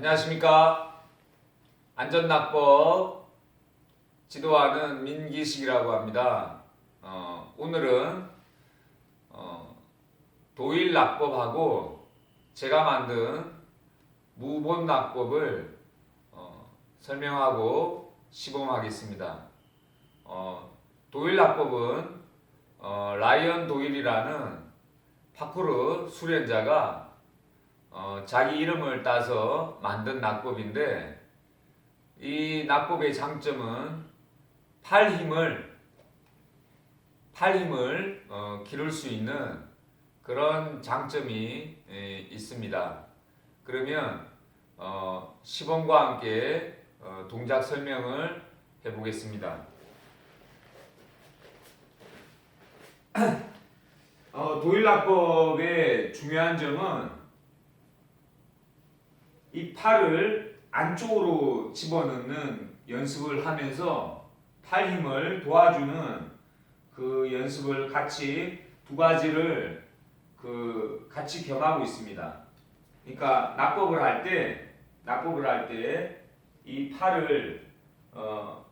안녕하십니까. 안전낙법 지도하는 민기식이라고 합니다. 어, 오늘은 어, 도일낙법하고 제가 만든 무본낙법을 어, 설명하고 시범하겠습니다. 어, 도일낙법은 어, 라이언 도일이라는 파쿠르 수련자가 어, 자기 이름을 따서 만든 낙법인데 이 낙법의 장점은 팔 힘을 팔 힘을 어, 기를 수 있는 그런 장점이 에, 있습니다. 그러면 어, 시범과 함께 어, 동작 설명을 해보겠습니다. 어, 도일낙법의 중요한 점은 이 팔을 안쪽으로 집어넣는 연습을 하면서 팔 힘을 도와주는 그 연습을 같이 두 가지를 그 같이 겸하고 있습니다. 그러니까 낙법을 할 때 낙법을 할 때 이 팔을 어,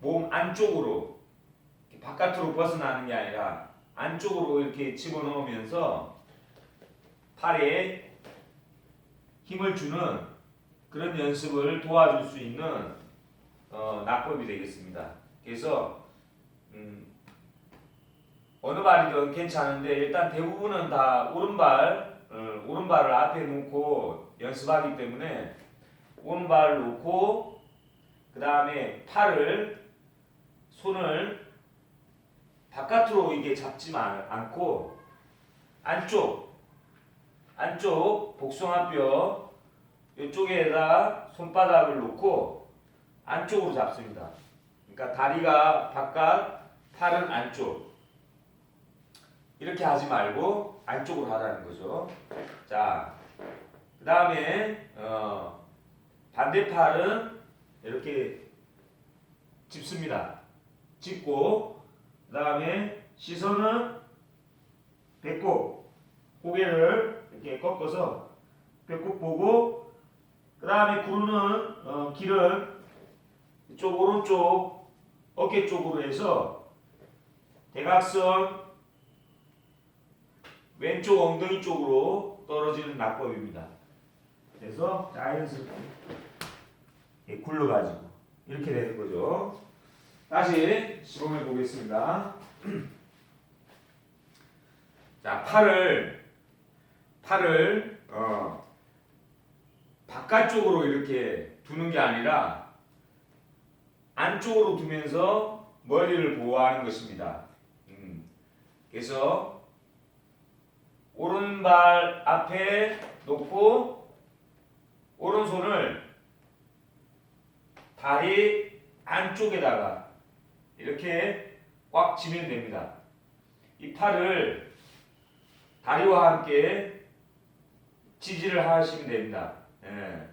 몸 안쪽으로 바깥으로 벗어나는 게 아니라 안쪽으로 이렇게 집어넣으면서 팔에 힘을 주는 그런 연습을 도와줄 수 있는 어, 낙법이 되겠습니다. 그래서 음, 어느 발이든 괜찮은데 일단 대부분은 다 오른발 어, 오른발을 앞에 놓고 연습하기 때문에 오른발을 놓고 그 다음에 팔을 손을 바깥으로 이게 잡지만 않고 안쪽 안쪽 복숭아뼈 이쪽에다 손바닥을 놓고 안쪽으로 잡습니다. 그러니까 다리가 바깥, 팔은 안쪽. 이렇게 하지 말고 안쪽으로 하라는 거죠. 자, 그 다음에 어, 반대팔은 이렇게 짚습니다. 짚고 그 다음에 시선은 배꼽, 고개를 이렇게 꺾어서 배꼽 보고 그 다음에 구르는 어, 길을 이쪽 오른쪽 어깨 쪽으로 해서 대각선 왼쪽 엉덩이 쪽으로 떨어지는 낙법입니다. 그래서 자연스럽게 굴러가지고 이렇게 되는 거죠. 다시 시범해 보겠습니다. 자, 팔을 팔을 어, 바깥쪽으로 이렇게 두는 게 아니라 안쪽으로 두면서 머리를 보호하는 것입니다. 음, 그래서 오른발 앞에 놓고 오른손을 다리 안쪽에다가 이렇게 꽉 쥐면 됩니다. 이 팔을 다리와 함께 지지를 하시면 됩니다. 예,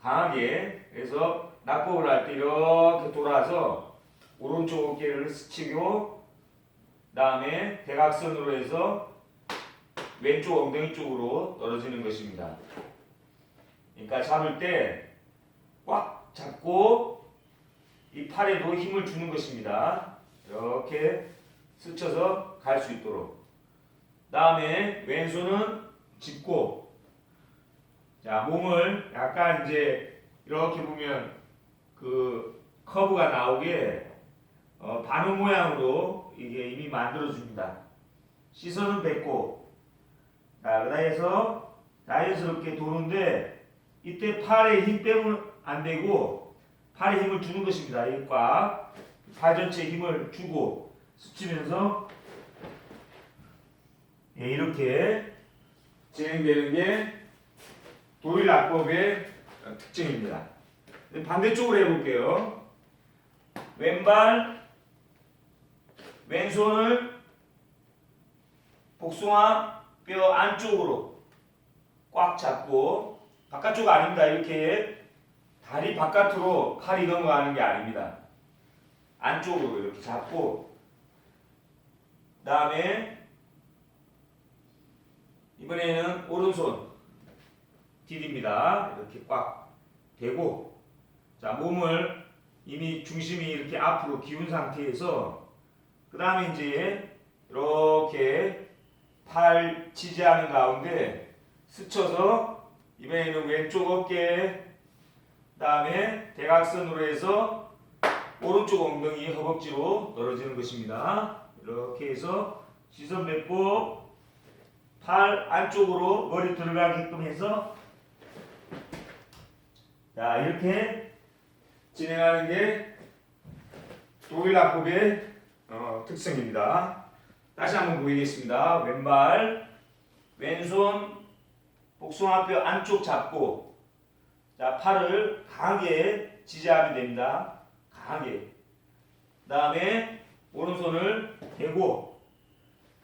강하게 그래서 낙법을 할 때 이렇게 돌아서 오른쪽 어깨를 스치고 다음에 대각선으로 해서 왼쪽 엉덩이 쪽으로 떨어지는 것입니다. 그러니까 잡을 때 꽉 잡고 이 팔에도 힘을 주는 것입니다. 이렇게 스쳐서 갈 수 있도록. 다음에 왼손은 짚고 자 몸을 약간 이제 이렇게 보면 그 커브가 나오게 어, 반우 모양으로 이게 이미 만들어 줍니다. 시선은 뱉고 자 그다 해서 자연스럽게 도는데 이때 팔에 힘 빼면 안 되고 팔에 힘을 주는 것입니다. 이꽉 팔 전체에 힘을 주고 스치면서 예, 이렇게 진행되는 게 도일 악법의 특징입니다. 반대쪽으로 해볼게요. 왼발, 왼손을 복숭아 뼈 안쪽으로 꽉 잡고 바깥쪽 아닙니다. 이렇게 다리 바깥으로 팔이 넘어가는 게 아닙니다. 안쪽으로 이렇게 잡고 다음에 이번에는 오른손 디딥니다. 이렇게 꽉 대고 자 몸을 이미 중심이 이렇게 앞으로 기운 상태에서 그 다음에 이제 이렇게 팔 지지하는 가운데 스쳐서 이번에는 왼쪽 어깨 그 다음에 대각선으로 해서 오른쪽 엉덩이 허벅지로 떨어지는 것입니다. 이렇게 해서 시선 맺고 팔 안쪽으로 머리 들어가게끔 해서 자 이렇게 진행하는 게 독일학급의 어, 특성입니다. 다시 한번 보이겠습니다. 왼발 왼손 복숭아뼈 안쪽 잡고 자 팔을 강하게 지지하면 됩니다. 강하게. 그 다음에 오른손을 대고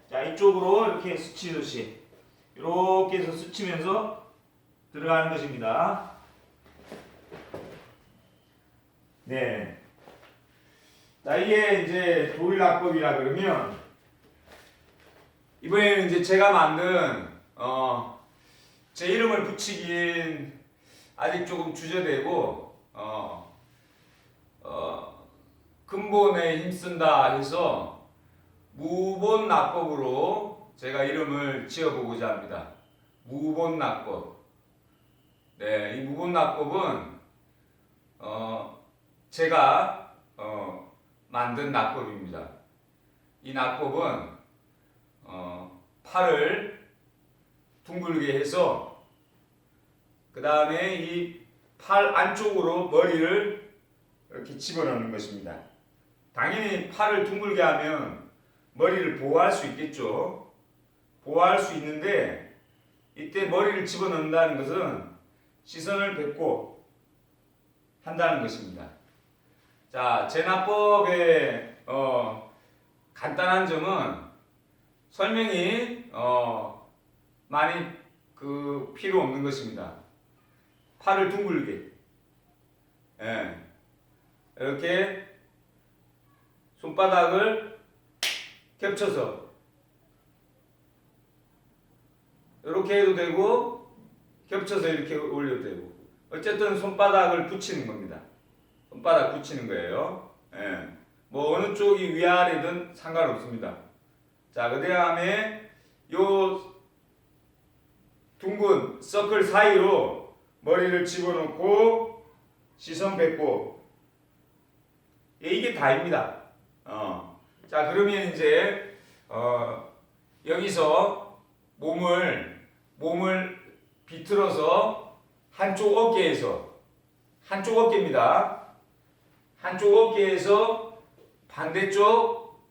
자 이쪽으로 이렇게 스치듯이 이렇게 해서 스치면서 들어가는 것입니다. 네. 자 이게 이제 도일학법이라 그러면 이번에는 이제 제가 만든 어, 제 이름을 붙이긴 아직 조금 주저되고 어, 어, 근본에 힘쓴다 해서 무본 낙법으로 제가 이름을 지어보고자 합니다. 무본 낙법. 네, 이 무본 낙법은 어, 제가 어, 만든 낙법입니다. 이 낙법은 어, 팔을 둥글게 해서 그 다음에 이 팔 안쪽으로 머리를 이렇게 집어넣는 것입니다. 당연히 팔을 둥글게 하면 머리를 보호할 수 있겠죠. 보호할 수 있는데 이때 머리를 집어넣는다는 것은 시선을 뱉고 한다는 것입니다. 자, 제나법의 어, 간단한 점은 설명이 어, 많이 그 필요 없는 것입니다. 팔을 둥글게, 예, 이렇게 손바닥을 겹쳐서 이렇게 해도 되고 겹쳐서 이렇게 올려도 되고 어쨌든 손바닥을 붙이는 겁니다. 손바닥 붙이는 거예요. 예. 뭐 어느 쪽이 위아래든 상관없습니다. 자, 그 다음에 요 둥근 서클 사이로 머리를 집어넣고 시선 뱉고 예, 이게 다입니다. 어. 자, 그러면 이제 어, 여기서 몸을 몸을 비틀어서 한쪽 어깨에서 한쪽 어깨입니다. 한쪽 어깨에서 반대쪽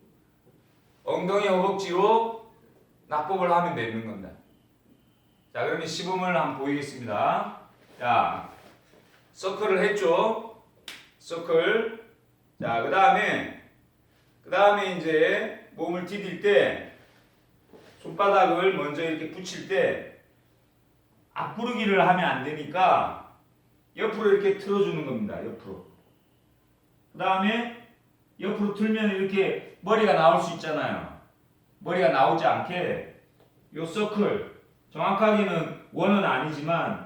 엉덩이 허벅지로 낙법을 하면 되는 겁니다. 자, 그러면 시범을 한번 보이겠습니다. 자, 서클을 했죠. 서클. 자, 그 다음에, 그 다음에 이제 몸을 디딜 때, 손바닥을 먼저 이렇게 붙일 때, 앞구르기를 하면 안 되니까, 옆으로 이렇게 틀어주는 겁니다. 옆으로. 그 다음에, 옆으로 틀면 이렇게 머리가 나올 수 있잖아요. 머리가 나오지 않게, 요 서클, 정확하게는 원은 아니지만,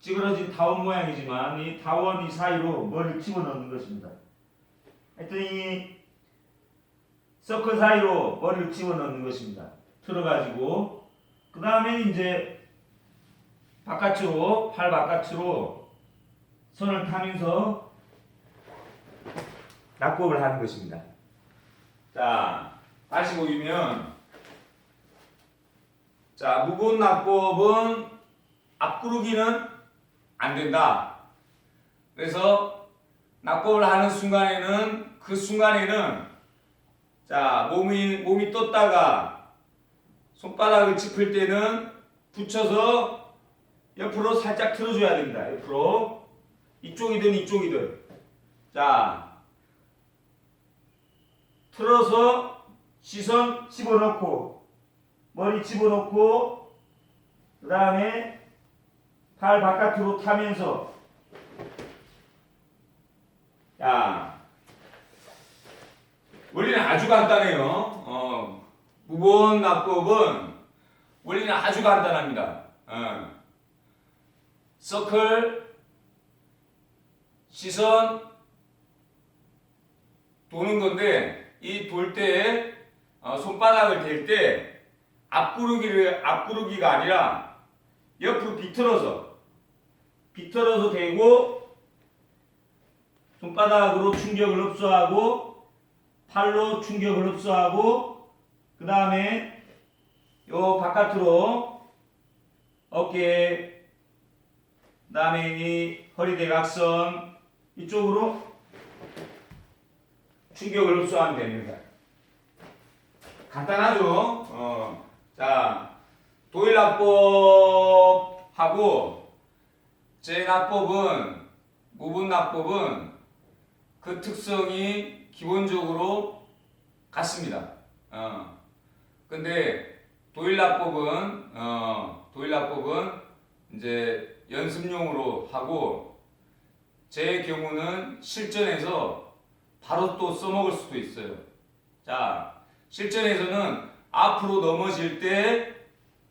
찌그러진 타원 모양이지만 이 타원 이 사이로 머리를 집어넣는 것입니다. 하여튼 이 서클 사이로 머리를 집어넣는 것입니다. 틀어가지고 그 다음에 이제 바깥으로 팔 바깥으로 손을 타면서 낙법을 하는 것입니다. 자 다시 보이면 자 무본 낙법은 앞구르기는 안 된다. 그래서 낙법을 하는 순간에는 그 순간에는 자 몸이 몸이 떴다가 손바닥을 짚을 때는 붙여서 옆으로 살짝 틀어줘야 됩니다. 옆으로 이쪽이든 이쪽이든 자 틀어서 시선 집어넣고 머리 집어넣고 그 다음에 팔 바깥으로 타면서 야 원리는 아주 간단해요. 어, 무본 납법은 원리는 아주 간단합니다. 어. 서클, 시선, 도는 건데 이 돌때 어, 손바닥을 댈 때 앞구르기를 앞구르기가 아니라 옆으로 비틀어서 비틀어서 대고 손바닥으로 충격을 흡수하고 팔로 충격을 흡수하고 그 다음에 요 바깥으로 어깨 그 다음에 이 허리 대각선 이쪽으로 충격을 흡수하면 됩니다. 간단하죠? 어, 자, 도일납법하고 제 납법은 무분 납법은 그 특성이 기본적으로 같습니다. 어, 근데 도일납법은 어, 도일납법은 이제 연습용으로 하고 제 경우는 실전에서 바로 또 써먹을 수도 있어요. 자, 실전에서는 앞으로 넘어질 때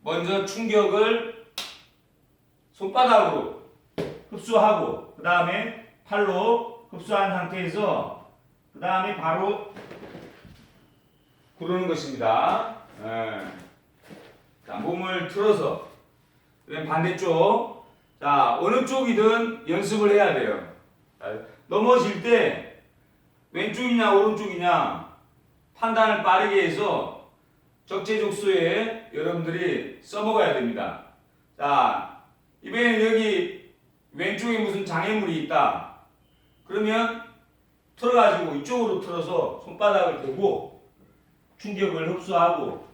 먼저 충격을 손바닥으로 흡수하고 그 다음에 팔로 흡수한 상태에서 그 다음에 바로 구르는 것입니다. 예. 자, 몸을 틀어서 반대쪽 자 어느 쪽이든 연습을 해야 돼요. 자, 넘어질 때 왼쪽이냐 오른쪽이냐 판단을 빠르게 해서 적재적소에 여러분들이 써먹어야 됩니다. 자 이번에는 여기 왼쪽에 무슨 장애물이 있다. 그러면 틀어가지고 이쪽으로 틀어서 손바닥을 대고 충격을 흡수하고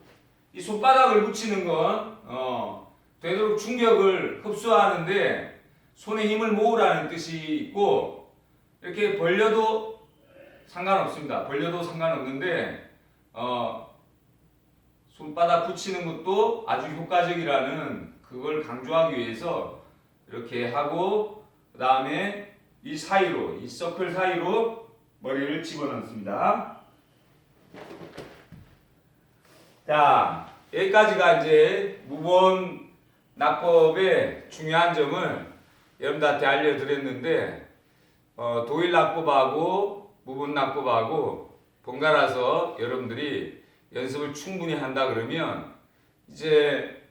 이 손바닥을 붙이는 건 어, 되도록 충격을 흡수하는데 손에 힘을 모으라는 뜻이 있고 이렇게 벌려도 상관없습니다. 벌려도 상관없는데 어, 손바닥 붙이는 것도 아주 효과적이라는 그걸 강조하기 위해서 이렇게 하고 그 다음에 이 사이로 이 서클 사이로 머리를 집어넣습니다. 자 여기까지가 이제 무본 납법의 중요한 점을 여러분들한테 알려드렸는데 어, 도일 납법하고 무본 납법하고 번갈아서 여러분들이 연습을 충분히 한다 그러면 이제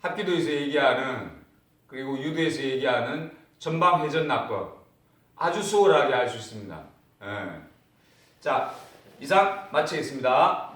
합기도에서 얘기하는 그리고 유도에서 얘기하는 전방 회전 납법 아주 수월하게 할 수 있습니다. 예. 자 이상 마치겠습니다.